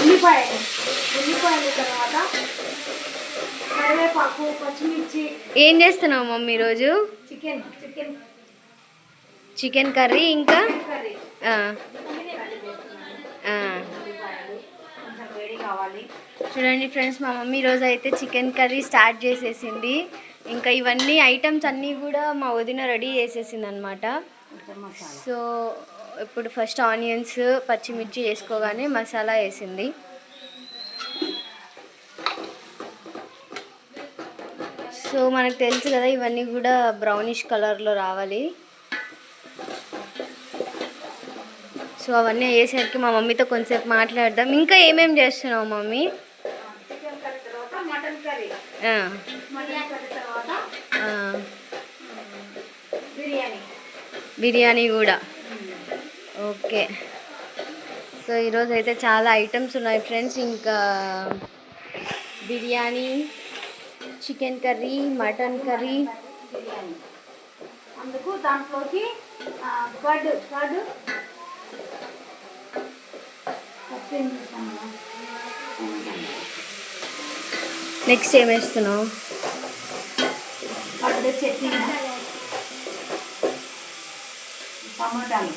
ఉల్లిపాయలు. ఉల్లిపాయలు తర్వాత కరివేపాకు పచ్చిమిర్చి. ఏం చేస్తున్నావు మమ్మీ ఈరోజు? Chicken chicken. చికెన్ కర్రీ ఇంకా? కర్రీ. చూడండి ఫ్రెండ్స్ మా మమ్మీ ఈరోజు అయితే చికెన్ కర్రీ స్టార్ట్ చేసేసింది. ఇంకా ఇవన్నీ ఐటమ్స్ అన్నీ కూడా మా వదిన రెడీ చేసేసింది అనమాట సో ఇప్పుడు ఫస్ట్ ఆనియన్స్ పచ్చిమిర్చి వేసుకోగానే మసాలా వేసింది. సో మనకు తెలుసు కదా ఇవన్నీ కూడా బ్రౌనిష్ కలర్లో రావాలి. సో అవన్నీ వేసేసరికి మా మమ్మీతో కొంచెంసేపు మాట్లాడదాం. ఇంకా ఏమేమి చేస్తున్నావు మమ్మీ? బిర్యానీ కూడా. ఓకే. సో ఈరోజు అయితే చాలా ఐటమ్స్ ఉన్నాయి ఫ్రెండ్స్. ఇంకా biryani chicken curry mutton curry. అందుకు దాంట్లోకి కర్డ్ కర్డ్. నెక్స్ట్ ఏం వేస్తున్నావు? చట్నీ టమాటాలు.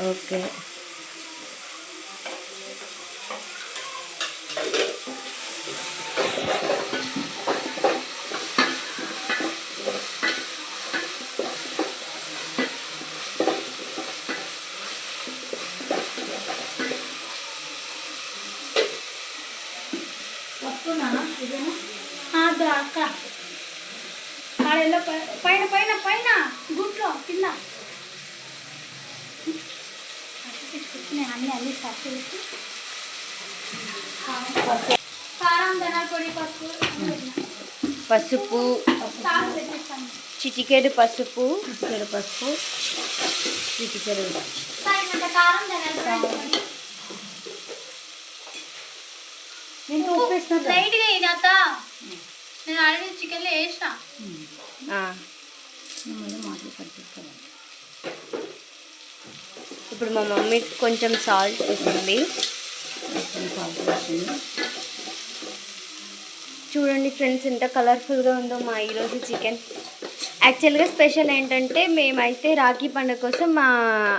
ఓకే వస్తున్నా ఇదేనా అదో అక్క కాడెల్లో పైన పైన పైన గుట్లో కింద నేను అన్ని అన్ని సర్చ్ చేసి కారం ధనాల పొడి పసుపు చిటికెడు పసుపు. చిటికెడు పసుపు చిటికెడు నేను లైట్గా ఇది అత్త. నేను ఆల్రెడీ చికెన్లో వేసిన. ఇప్పుడు మా మమ్మీ కొంచెం సాల్ట్ వేసింది. చూడండి ఫ్రెండ్స్ ఎంత కలర్ఫుల్గా ఉందో మా ఈరోజు చికెన్ యాక్చువల్గా స్పెషల్ ఏంటంటే మేమైతే రాఖీ పండుగ కోసం మా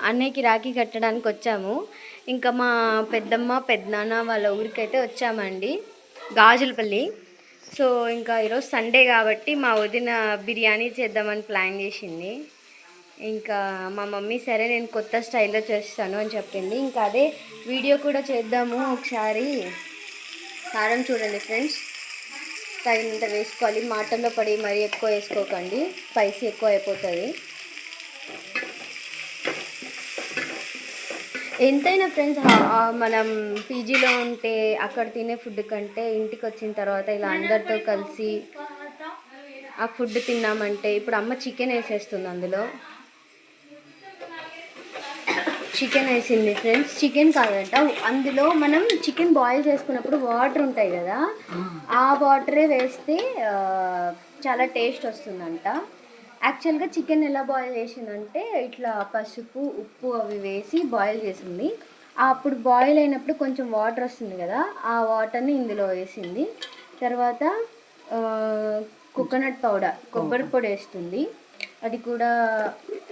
అన్నయ్యకి రాఖీ కట్టడానికి వచ్చాము. ఇంకా మా పెద్దమ్మ పెద్దనాన్న వాళ్ళ ఊరికైతే వచ్చామండి. గాజులపల్లి. సో ఇంకా ఈరోజు సండే కాబట్టి మా వదిన బిర్యానీ చేద్దామని ప్లాన్ చేసింది. ఇంకా మా మమ్మీ సరే నేను కొత్త స్టైల్లో చేస్తాను అని చెప్పింది. ఇంకా అదే వీడియో కూడా చేద్దాము ఒకసారి. కారం చూడండి ఫ్రెండ్స్. తగినంత వేసుకోవాలి. మాటల్లో పడి మరీ ఎక్కువ వేసుకోకండి. స్పైసీ ఎక్కువ అయిపోతుంది. ఎంతైనా ఫ్రెండ్స్ మనం పీజీలో ఉంటే అక్కడ తినే ఫుడ్ కంటే ఇంటికి వచ్చిన తర్వాత ఇలా అందరితో కలిసి ఆ ఫుడ్ తిన్నామంటే ఇప్పుడు అమ్మ చికెన్ వేసేస్తుంది అందులో. చికెన్ వేసింది ఫ్రెండ్స్. చికెన్ కాదంట. అందులో మనం చికెన్ బాయిల్ చేసుకున్నప్పుడు వాటర్ ఉంటాయి కదా ఆ వాటరే వేస్తే చాలా టేస్ట్ వస్తుందంట. యాక్చువల్గా చికెన్ ఎలా బాయిల్ చేసిందంటే ఇట్లా పసుపు ఉప్పు అవి వేసి బాయిల్ చేసింది. అప్పుడు బాయిల్ అయినప్పుడు కొంచెం వాటర్ వస్తుంది కదా ఆ వాటర్ని ఇందులో వేసింది. తర్వాత కోకోనట్ పౌడర్ కొబ్బరి పొడి వేస్తుంది. అది కూడా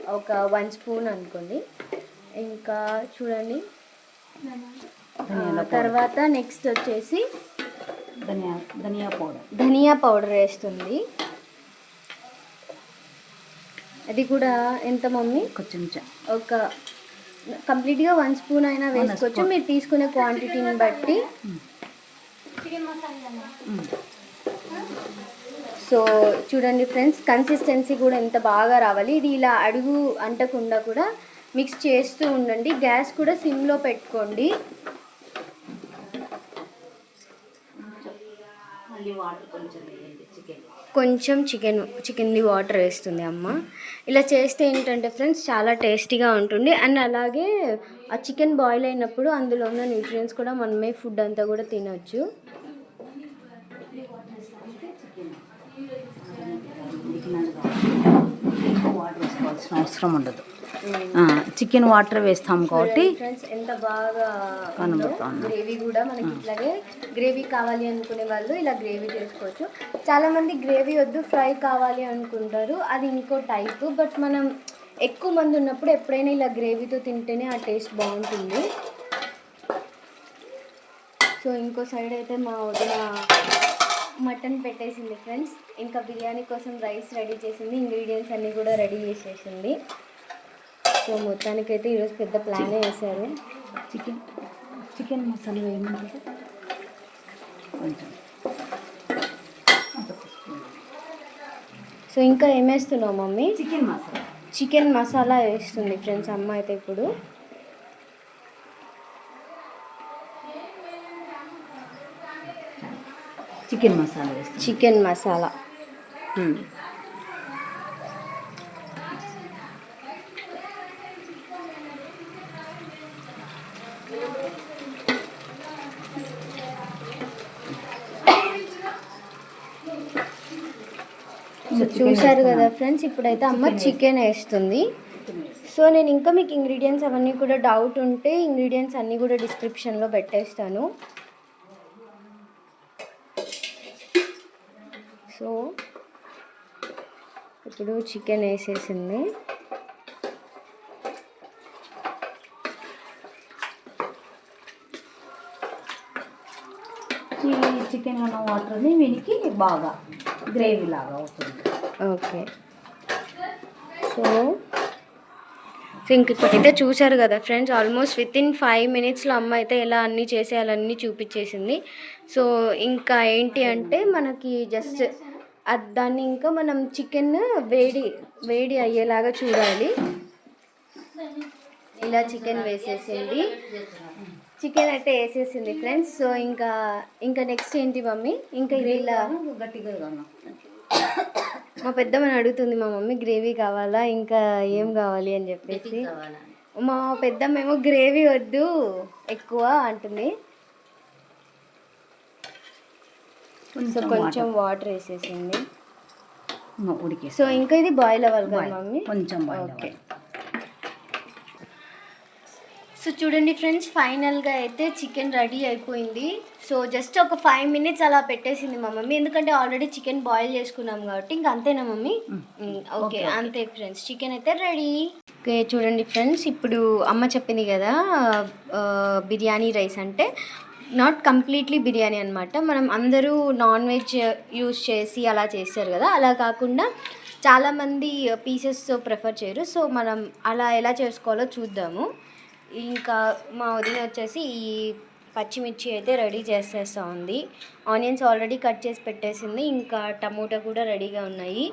ఒక వన్ స్పూన్ అనుకోండి. ఇంకా చూడండి. తర్వాత నెక్స్ట్ వచ్చేసి ధనియా ధనియా పౌడర్. ధనియా పౌడర్ వేస్తుంది. అది కూడా ఎంత మమ్మీ? ఒక చెంచా ఒక కంప్లీట్గా వన్ స్పూన్ అయినా వేసుకోవచ్చు. మీరు తీసుకునే క్వాంటిటీని బట్టి. చికెన్ మసాలా సో చూడండి ఫ్రెండ్స్ కన్సిస్టెన్సీ కూడా ఎంత బాగా రావాలి. ఇది ఇలా అడుగు అంటకుండా కూడా మిక్స్ చేస్తూ ఉండండి. గ్యాస్ కూడా సిమ్లో పెట్టుకోండి. కొంచెం చికెన్. చికెన్ది వాటర్ వేస్తుంది అమ్మ. ఇలా చేస్తే ఏంటంటే ఫ్రెండ్స్ చాలా టేస్టీగా ఉంటుంది. అండ్ అలాగే ఆ చికెన్ బాయిల్ అయినప్పుడు అందులో ఉన్న న్యూట్రియన్స్ కూడా మనమే ఫుడ్ అంతా కూడా తినొచ్చు. అవసరం ఉండదు. చికెన్ వాటర్ వేస్తాం కాబట్టి ఫ్రెండ్స్ ఎంత బాగా కనబడుతోంది. గ్రేవీ కూడా మనకి ఇట్లాగే గ్రేవీ కావాలి అనుకునే వాళ్ళు ఇలా గ్రేవీ చేసుకోవచ్చు. చాలా మంది గ్రేవీ వద్దు ఫ్రై కావాలి అనుకుంటారు. అది ఇంకో టైప్ బట్ మనం ఎక్కువ మంది ఉన్నప్పుడు ఎప్పుడైనా ఇలా గ్రేవీతో తింటేనే ఆ టేస్ట్ బాగుంటుంది. సో ఇంకో సైడ్ అయితే మా వదిన మటన్ పెట్టేసింది ఫ్రెండ్స్ ఇంకా బిర్యానీ కోసం రైస్ రెడీ చేసింది ఇంగ్రీడియంట్స్ అన్నీ కూడా రెడీ చేసేసింది. సో మొత్తానికైతే ఈరోజు పెద్ద ప్లానే వేశారు చికెన్ చికెన్ మసాలా వేయమంటే కొంచెం సో ఇంకా ఏం వేస్తున్నావు mummy? Chicken masala. Chicken masala వేస్తుంది ఫ్రెండ్స్ అమ్మ అయితే ఇప్పుడు. Chicken masala chicken masala. చూశారు కదా ఫ్రెండ్స్ ఇప్పుడైతే అమ్మ చికెన్ వేస్తుంది. సో నేను ఇంకా మీకు ఇంగ్రీడియంట్స్ అవన్నీ కూడా డౌట్ ఉంటే ఇంగ్రీడియంట్స్ అన్నీ కూడా డిస్క్రిప్షన్లో పెట్టేస్తాను. సో ఇప్పుడు చికెన్ వేసేసింది. ఈ చికెన్ ఉన్న వాటర్ని వీనికి బాగా గ్రేవీ లాగా అవుతుంది. ఓకే. సో సో ఇంక ఇప్పుడైతే చూశారు కదా friends almost with in five మినిట్స్లో అమ్మ అయితే ఎలా అన్నీ చేసేయాలన్నీ చూపించేసింది. సో ఇంకా ఏంటి అంటే మనకి జస్ట్ దాన్ని ఇంకా మనం చికెన్ వేడి వేడి అయ్యేలాగా చూడాలి. ఇలా చికెన్ వేసేసింది చికెన్ అయితే వేసేసింది ఫ్రెండ్స్. సో ఇంకా ఇంకా నెక్స్ట్ ఏంటి మమ్మీ? ఇంకా ఇలా గట్టిగా. మా పెద్దమ్మని అడుగుతుంది మా మమ్మీ గ్రేవీ కావాలా? ఇంకా ఏం కావాలి? అని చెప్పేసి. మా పెద్దమ్మ ఏమో గ్రేవీ వద్దు ఎక్కువ అంటుంది. సో కొంచెం వాటర్ వేసేసింది. సో ఇంకా ఇది బాయిల్ అవ్వాలి కదా మమ్మీ? కొంచెం ఓకే సో చూడండి ఫ్రెండ్స్ ఫైనల్గా అయితే చికెన్ రెడీ అయిపోయింది. సో జస్ట్ ఒక ఫైవ్ మినిట్స్ అలా పెట్టేసింది మా మమ్మీ. ఎందుకంటే ఆల్రెడీ చికెన్ బాయిల్ చేసుకున్నాం కాబట్టి ఇంకా అంతేనా మమ్మీ? ఓకే అంతే ఫ్రెండ్స్. చికెన్ అయితే రెడీ. ఓకే చూడండి ఫ్రెండ్స్ ఇప్పుడు అమ్మ చెప్పింది కదా బిర్యానీ రైస్ అంటే నాట్ కంప్లీట్లీ బిర్యానీ అనమాట మనం అందరూ నాన్ వెజ్ యూస్ చేసి అలా చేస్తారు కదా. అలా కాకుండా చాలామంది పీసెస్తో ప్రిఫర్ చేయరు. సో మనం అలా ఎలా చేసుకోవాలో చూద్దాము. ఇంకా మా వదిన వచ్చేసి ఈ పచ్చిమిర్చి అయితే రెడీ చేసేస్తూ ఉంది. ఆనియన్స్ ఆల్రెడీ కట్ చేసి పెట్టేసింది. ఇంకా టమోటా కూడా రెడీగా ఉన్నాయి.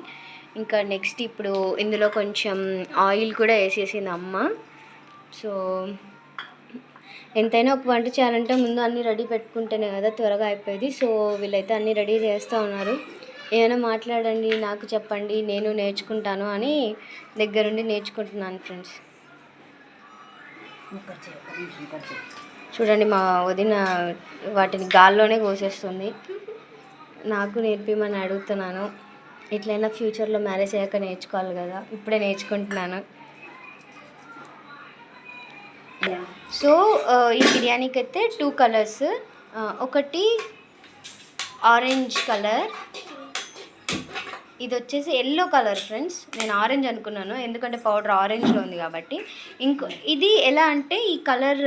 ఇంకా నెక్స్ట్ ఇప్పుడు ఇందులో కొంచెం ఆయిల్ కూడా వేసేసింది అమ్మ. సో ఎంతైనా ఒక వంట చేయాలంటే ముందు అన్నీ రెడీ పెట్టుకుంటేనే కదా త్వరగా అయిపోయేది. సో వీళ్ళైతే అన్నీ రెడీ చేస్తూ ఉన్నారు. ఏమైనా మాట్లాడండి నాకు చెప్పండి నేను నేర్చుకుంటాను అని దగ్గరుండి నేర్చుకుంటున్నాను ఫ్రెండ్స్. చూడండి మా వదిన వాటిని గాల్లోనే కోసేస్తుంది. నాకు నేర్పిమని అడుగుతున్నాను. ఎట్లయినా ఫ్యూచర్లో మ్యారేజ్ అయ్యాక నేర్చుకోవాలి కదా ఇప్పుడే నేర్చుకుంటున్నాను. సో ఈ బిర్యానీకి అయితే టూ కలర్స్ ఒకటి ఆరెంజ్ కలర్ ఇది వచ్చేసి ఎల్లో కలర్ ఫ్రెండ్స్ నేను ఆరెంజ్ అనుకున్నాను. ఎందుకంటే పౌడర్ ఆరెంజ్లో ఉంది కాబట్టి. ఇంకో ఇది ఎలా అంటే ఈ కలర్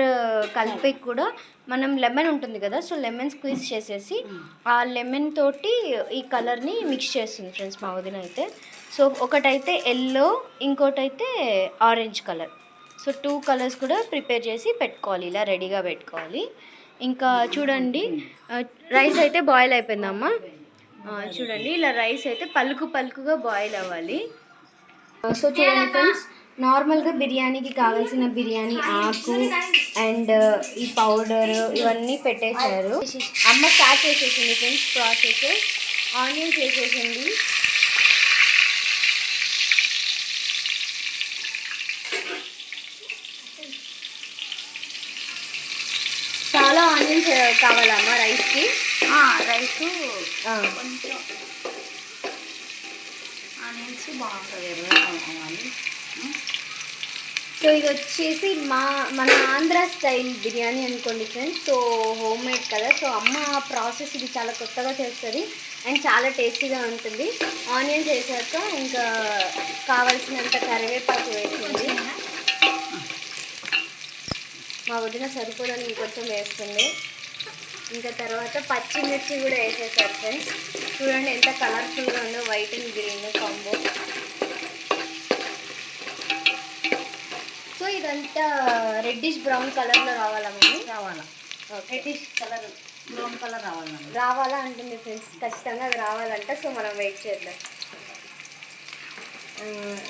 కలిపి కూడా మనం లెమన్ ఉంటుంది కదా సో లెమన్ స్క్వీజ్ చేసేసి ఆ లెమన్ తోటి ఈ కలర్ని మిక్స్ చేస్తుంది ఫ్రెండ్స్ మా వదిన అయితే. సో ఒకటైతే yellow ఇంకోటైతే orange colour so two colours కూడా ప్రిపేర్ చేసి పెట్టుకోవాలి ఇలా రెడీగా పెట్టుకోవాలి. ఇంకా చూడండి రైస్ అయితే బాయిల్ అయిపోయిందమ్మా. చూడండి ఇలా రైస్ అయితే పలుకు పలుకుగా బాయిల్ అవ్వాలి. సో చూడండి ఫ్రెండ్స్ నార్మల్గా బిర్యానీకి కావాల్సిన బిర్యానీ ఆకు అండ్ ఈ పౌడర్ ఇవన్నీ పెట్టేశారు. అమ్మ స్టార్ట్ చేసేసింది ఫ్రెండ్స్ ప్రాసెస్ ఆనియన్స్ వేసేసింది చాలా ఆనియన్స్ కావాలమ్మా రైస్కి? రైసు. కొంచెం. ఆనియన్స్ బాగుంటుంది సో ఇది వచ్చేసి మా మన ఆంధ్ర స్టైల్ బిర్యానీ అనుకోండి ఫ్రెండ్స్. సో హోమ్ మేడ్ కదా. సో అమ్మ ప్రాసెస్ ఇది చాలా కొత్తగా చేస్తుంది అండ్ చాలా టేస్టీగా ఉంటుంది. ఆనియన్స్ వేసాక ఇంకా కావాల్సినంత కరివేపాకు వేసింది మా వదిన సరిపోదని ఇంకొంచెం వేస్తుంది. ఇంకా తర్వాత పచ్చిమిర్చి కూడా వేసేసారు ఫ్రెండ్స్. చూడండి ఎంత కలర్ఫుల్గా ఉందో white and green combo so ఇదంతా రెడ్డిష్ బ్రౌన్ కలర్లో రావాలా మమ్మీ రావాలా. రెడ్డిష్ కలర్ బ్రౌన్ కలర్ రావాలి. రావాలా అంటుంది ఫ్రెండ్స్. ఖచ్చితంగా అది రావాలంట సో మనం వెయిట్ చేద్దాం.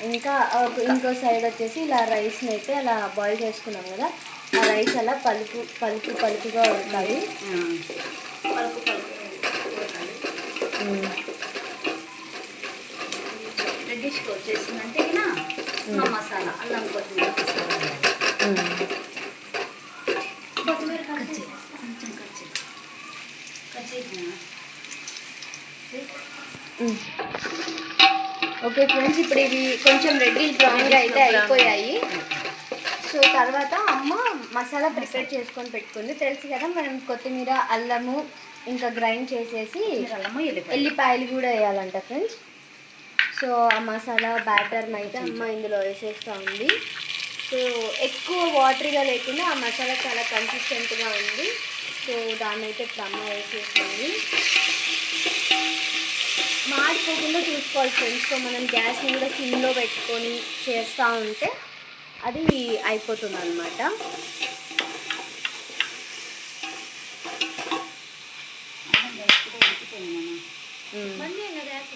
ఇంకా ఇంకో సైడ్ వచ్చేసి ఇలా రైస్ని అయితే అలా బాయిల్ చేసుకున్నాం కదా. ఆ రైస్ అలా పలుకు పలుకు పలుకుగా ఉంటుంది పలుకు వచ్చేసిందంటే మసాలా అల్లం కొత్తిమీర. కొత్తిమీర కొంచెం ఓకే ఫ్రెండ్స్ ఇప్పుడు ఇవి కొంచెం రెడ్డిష్ బ్రౌన్గా అయితే అయిపోయాయి. సో తర్వాత అమ్మ మసాలా ప్రిపేర్ చేసుకొని పెట్టుకుంది. తెలుసు కదా మనం కొత్తిమీర అల్లము ఇంకా గ్రైండ్ చేసేసి అల్లము ఎల్లిపాయలు. కూడా వేయాలంట ఫ్రెండ్స్. సో ఆ మసాలా బ్యాటర్ని అయితే అమ్మ ఇందులో వేసేస్తూ ఉంది. సో ఎక్కువ వాటరీగా లేకుండా ఆ మసాలా చాలా కన్సిస్టెంట్గా ఉంది. సో దాన్ని అయితే ఇప్పుడు అమ్మ వేసేసింది మాడిపోకుండా చూసుకోవాలి ఫ్రెండ్స్. సో మనం గ్యాస్ని కూడా సిమ్లో పెట్టుకొని చేస్తూ ఉంటే అది అయిపోతుంది అనమాట మంది అయినా గ్యాస్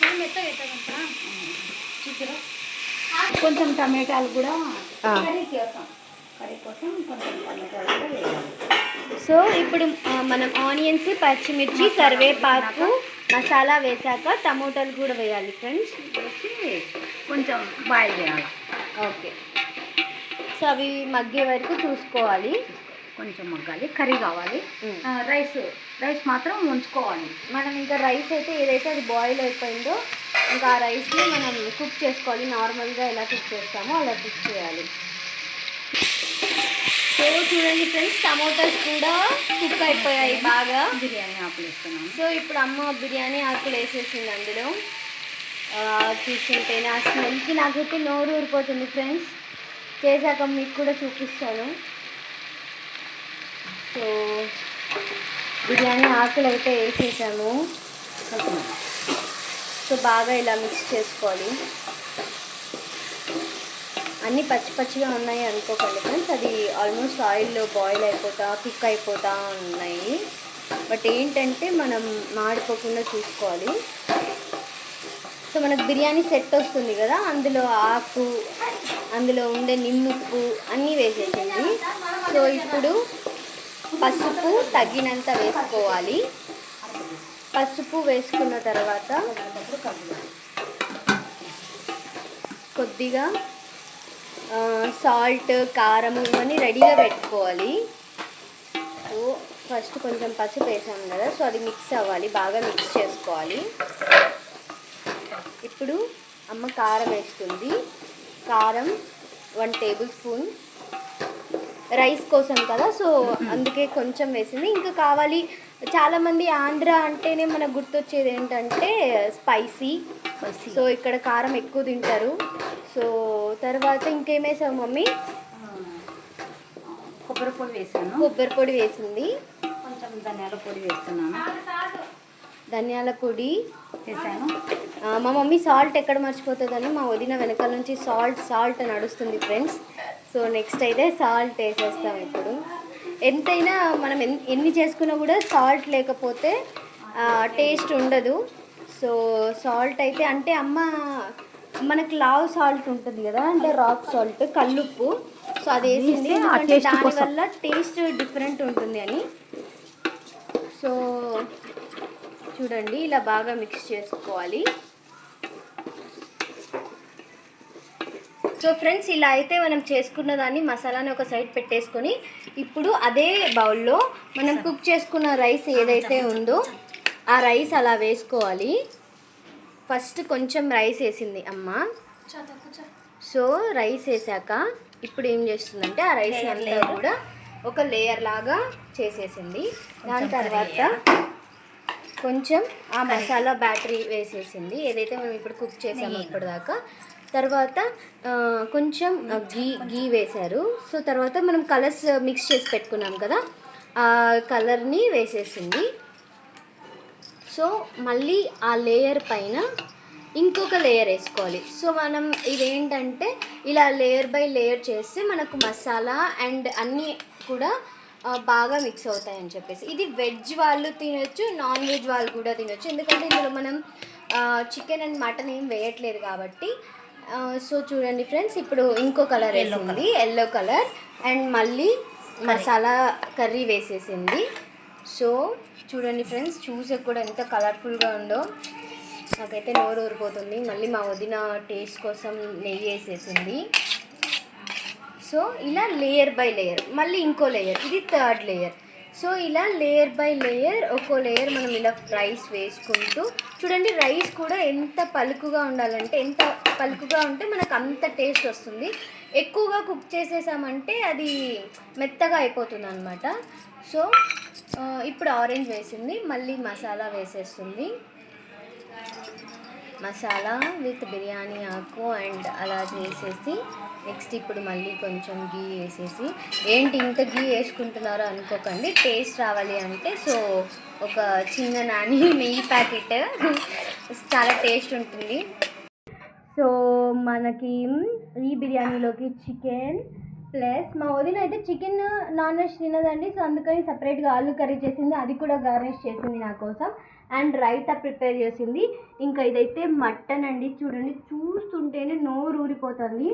మనం మెత్తగా ఎత్తామంటా కొంచెం టమాటాలు కూడా. కర్రీ కోసం కర్రీ కోసం కొంచెం టమాటాలు కూడా వేయాలి. సో ఇప్పుడు మనం ఆనియన్స్ పచ్చిమిర్చి కరివేపాకు మసాలా వేసాక టమోటాలు కూడా వేయాలి ఫ్రెండ్స్. కొంచెం బాయిల్ చేయాలి. ఓకే. సో అవి మగ్గే వరకు చూసుకోవాలి. కొంచెం మగ్గాలి. కర్రీ కావాలి. రైస్ రైస్ మాత్రం ఉంచుకోవాలి. మనం ఇంకా రైస్ అయితే ఏదైతే అది బాయిల్ అయిపోయిందో ఇంకా ఆ రైస్ని మనం కుక్ చేసుకోవాలి. నార్మల్గా ఎలా కుక్ చేస్తామో అలా కుక్ చేయాలి. సో చూడండి ఫ్రెండ్స్ టమోటాస్ కూడా కుక్ అయిపోయాయి బాగా. బిర్యానీ ఆకులు వేస్తున్నాను. సో ఇప్పుడు అమ్మ బిర్యానీ ఆకులు వేసేసింది అందులో. ఆ, చూస్తుంటేనే ఆ స్మెల్కి నాకైతే నోరు ఊరిపోతుంది ఫ్రెండ్స్. చేశాక మీకు కూడా చూపిస్తాను. సో బిర్యానీ ఆకులు అయితే వేసేసాము. సో బాగా ఇలా మిక్స్ చేసుకోవాలి. అన్నీ పచ్చి పచ్చిగా ఉన్నాయి అనుకోకండి ఫ్రెండ్స్. అది ఆల్మోస్ట్ ఆయిల్లో బాయిల్ అయిపోతా కుక్ అయిపోతా ఉన్నాయి. బట్ ఏంటంటే మనం మాడిపోకుండా చూసుకోవాలి. సో మనకు బిర్యానీ సెట్ వస్తుంది కదా అందులో ఆకు అందులో ఉండే నిమ్ముప్పు అన్నీ వేసేసింది సో ఇప్పుడు పసుపు తగినంత వేసుకోవాలి. పసుపు వేసుకున్న తర్వాత కొద్దిగా సాల్ట్ కారం ఇవన్నీ రెడీగా పెట్టుకోవాలి. సో ఫస్ట్ కొంచెం పసుపు వేసాం కదా సో అది మిక్స్ అవ్వాలి బాగా మిక్స్ చేసుకోవాలి. ఇప్పుడు అమ్మ కారం వేస్తుంది. కారం వన్ టేబుల్ స్పూన్ రైస్ కోసం కదా సో అందుకే కొంచెం వేసింది. ఇంకా కావాలి చాలామంది ఆంధ్ర అంటేనే మనకు గుర్తొచ్చేది ఏంటంటే స్పైసీ. సో ఇక్కడ కారం ఎక్కువ తింటారు. సో తర్వాత ఇంకేమేసావు మమ్మీ? కొబ్బరి పొడి వేసాను. కొబ్బరి పొడి వేసింది. కొంచెం ధనియాల పొడి వేస్తున్నాను. ధనియాల పొడి. వేసాను. మా మమ్మీ సాల్ట్ ఎక్కడ మర్చిపోతుందని మా వదిన వెనకాల నుంచి సాల్ట్ సాల్ట్ నడుస్తుంది ఫ్రెండ్స్. సో నెక్స్ట్ అయితే సాల్ట్ వేసేస్తాం ఇప్పుడు. ఎంతైనా మనం ఎన్- ఎన్ని చేసుకున్నా కూడా సాల్ట్ లేకపోతే టేస్ట్ ఉండదు. సో సాల్ట్ అయితే అంటే అమ్మ మనకు లావ్ సాల్ట్ ఉంటుంది కదా అంటే రాక్ సాల్ట్ కల్లుప్పు. సో అది వేసింది. దానివల్ల టేస్ట్ డిఫరెంట్ ఉంటుంది అని. సో చూడండి ఇలా బాగా మిక్స్ చేసుకోవాలి. సో ఫ్రెండ్స్ ఇలా అయితే మనం చేసుకున్న దాన్ని మసాలాని ఒక సైడ్ పెట్టేసుకొని ఇప్పుడు అదే బౌల్లో మనం కుక్ చేసుకున్న రైస్ ఏదైతే ఉందో ఆ రైస్ అలా వేసుకోవాలి. ఫస్ట్ కొంచెం రైస్ వేసింది అమ్మ. సో రైస్ వేసాక ఇప్పుడు ఏం చేస్తుందంటే ఆ రైస్ అంతా. కూడా ఒక లేయర్ లాగా చేసేసింది. దాని తర్వాత కొంచెం ఆ మసాలా బ్యాటరీ వేసేసింది. ఏదైతే మేము ఇప్పుడు కుక్ చేసామో. ఇప్పటిదాకా తర్వాత కొంచెం ఘీ గీ గీ వేశారు. సో తర్వాత మనం కలర్స్ మిక్స్ చేసి పెట్టుకున్నాం కదా ఆ కలర్ని వేసేసింది. సో మళ్ళీ ఆ లేయర్ పైన ఇంకొక లేయర్ వేసుకోవాలి. సో మనం ఇదేంటంటే ఇలా లేయర్ బై లేయర్ చేస్తే మనకు మసాలా అండ్ అన్నీ కూడా బాగా మిక్స్ అవుతాయని చెప్పేసి. ఇది వెజ్ వాళ్ళు తినొచ్చు నాన్ వెజ్ వాళ్ళు కూడా తినొచ్చు. ఎందుకంటే ఇందులో మనం చికెన్ అండ్ మటన్ ఏం వేయట్లేదు కాబట్టి సో చూడండి ఫ్రెండ్స్ ఇప్పుడు ఇంకో కలర్ వేసింది. ఎల్లో కలర్ అండ్ మళ్ళీ మసాలా కర్రీ వేసేసింది. సో చూడండి ఫ్రెండ్స్ చూసే కూడా ఎంత కలర్ఫుల్గా ఉందో. నాకైతే నోరు ఊరిపోతుంది. మళ్ళీ మా వదిన టేస్ట్ కోసం నెయ్యి వేసేసింది. సో ఇలా లేయర్ బై లేయర్ మళ్ళీ ఇంకో లేయర్ ఇది థర్డ్ లేయర్ సో ఇలా లేయర్ బై లేయర్ ఒక్కో లేయర్ మనం ఇలా రైస్ వేసుకుంటూ చూడండి రైస్ కూడా ఎంత పలుకుగా ఉండాలంటే ఎంత పలుకుగా ఉంటే మనకు అంత టేస్ట్ వస్తుంది. ఎక్కువగా కుక్ చేసేసామంటే అది మెత్తగా అయిపోతుంది అనమాట సో ఇప్పుడు ఆరెంజ్ వేసింది మళ్ళీ మసాలా వేసేస్తుంది. మసాలా విత్ బిర్యానీ ఆకు అండ్ అలా చేసేసి నెక్స్ట్ ఇప్పుడు మళ్ళీ కొంచెం గీ వేసేసి. ఏంటి ఇంత గీ వేసుకుంటున్నారో అనుకోకండి టేస్ట్ రావాలి అంటే సో ఒక చిన్న నాని నెయ్యి ప్యాకెట్. చాలా టేస్ట్ ఉంటుంది. సో మనకి ఈ బిర్యానీలోకి చికెన్ ప్లస్ మా వదిన అయితే చికెన్ నాన్ వెజ్ తినదండి సో అందుకని సపరేట్గా ఆలు కర్రీ చేసింది అది కూడా గార్నిష్ చేసింది నా కోసం. అండ్ రైతా ప్రిపేర్ చేసింది. ఇంకా ఇదైతే మటన్ అండి. చూడండి చూస్తుంటేనే నోరు ఊరిపోతుంది.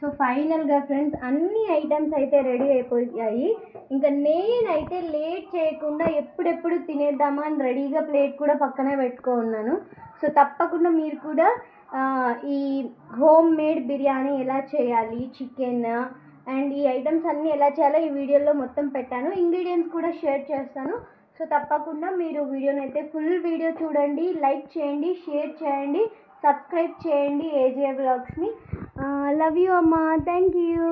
సో ఫైనల్గా ఫ్రెండ్స్ అన్ని ఐటమ్స్ అయితే రెడీ అయిపోయాయి. ఇంకా నేనైతే లేట్ చేయకుండా ఎప్పుడెప్పుడు తినేద్దామా అని రెడీగా ప్లేట్ కూడా పక్కనే పెట్టుకో ఉన్నాను. సో తప్పకుండా మీరు కూడా ఈ హోమ్ మేడ్ బిర్యానీ ఎలా చేయాలి చికెన్ అండ్ ఈ ఐటమ్స్ అన్నీ ఎలా చేయాలో ఈ వీడియోలో మొత్తం పెట్టాను. ఇంగ్రీడియంట్స్ కూడా షేర్ చేస్తాను. సో తప్పకుండా మీరు వీడియోని అయితే ఫుల్ వీడియో చూడండి లైక్ చేయండి షేర్ చేయండి సబ్స్క్రైబ్ చేయండి ఏజే బ్లాగ్స్ని లవ్ యూ అమ్మా. Thank you